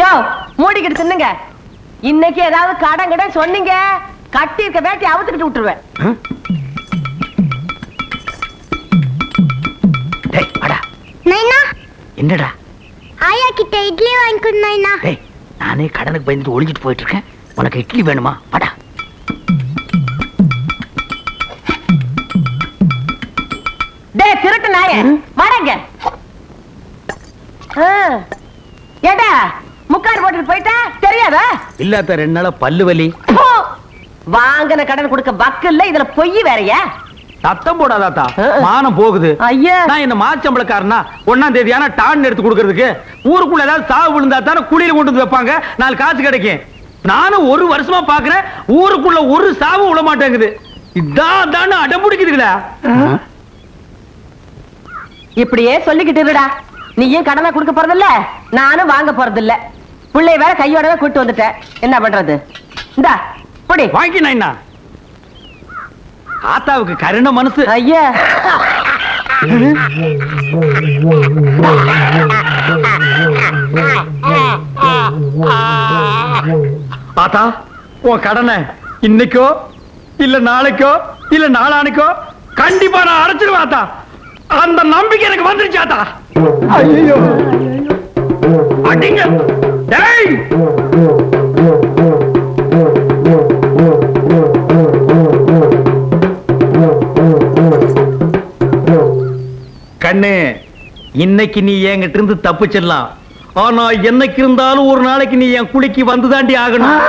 யோ மூடிக்கிட்டு தின்னுங்க. இன்னைக்கு ஏதாவது கடன் கடன் சொன்னீங்க. கட்டி இருக்க வேட்டி அவுத்துக்கிட்டு விட்டுருவேன். டேய் வாடா. நைனா? என்னடா? ஆயா கிட்ட இட்லி வாங்கிக்கணும் நைனா. டேய் நானே கடனுக்கு பயந்துட்டு ஒளிஞ்சிட்டு போயிட்டு இருக்கேன் உனக்கு இட்லி வேணுமா? வாடா. டேய் திருட்டு நாய. வாடங்க ஏடா முக்காடு போட்டுட்டு போயிட்டா? தெரியாதா? இல்லாத ரெண்டு நாளா பல்லு வலி. வாங்கின கடன் கொடுக்க வக்கு இல்ல இதுல பொய் வேறயா? சத்தம் போடாதாத்தா. மானம் போகுது. ஐயா. நான் என்ன மாச்சம்பளக்காரனா? ஒன்னாம் தேதி ஆனா டான் எடுத்து கொடுக்கறதுக்கு ஊருக்குள்ள ஏதாவது சாவு விழுந்தா தானே குழியில கொண்டு வந்து வைப்பாங்க? நாலு காசு கிடைக்கும். நானும் ஒரு வருஷமா பாக்குறேன். ஊருக்குள்ள ஒரு சாவு விட மாட்டேங்குது. இதான் தானே அடம்பிடிக்குதுங்களா இப்படியே சொல்லிக்கிட்டு இருடா. நீயும் கடனை கொடுக்க போறதில்ல? நானும் வாங்க போறதில்ல. பிள்ளை வேற கையோட கூட்டு வந்துட்டேன். என்ன பண்றது? இந்தா புடி. வாங்கி நான். ஆத்தாவுக்கு கருண மனசு. ஐயா. ஆத்தா உன் கடனை இன்னைக்கோ இல்ல நாளைக்கோ இல்ல நாளானைக்கோ கண்டிப்பா நான் அடைச்சிருவேன் ஆத்தா. அந்த நம்பிக்கை எனக்கு வந்துருச்சு ஆத்தா. ஐயோ அடிங்க. டேய். கண்ணு இன்னைக்கு நீ என்கிட்ட இருந்து தப்பிச்சிடலாம். ஆனா என்னைக்கு இருந்தாலும் ஒரு நாளைக்கு நீ என் குளிக்கு வந்துதாண்டி ஆகணும்.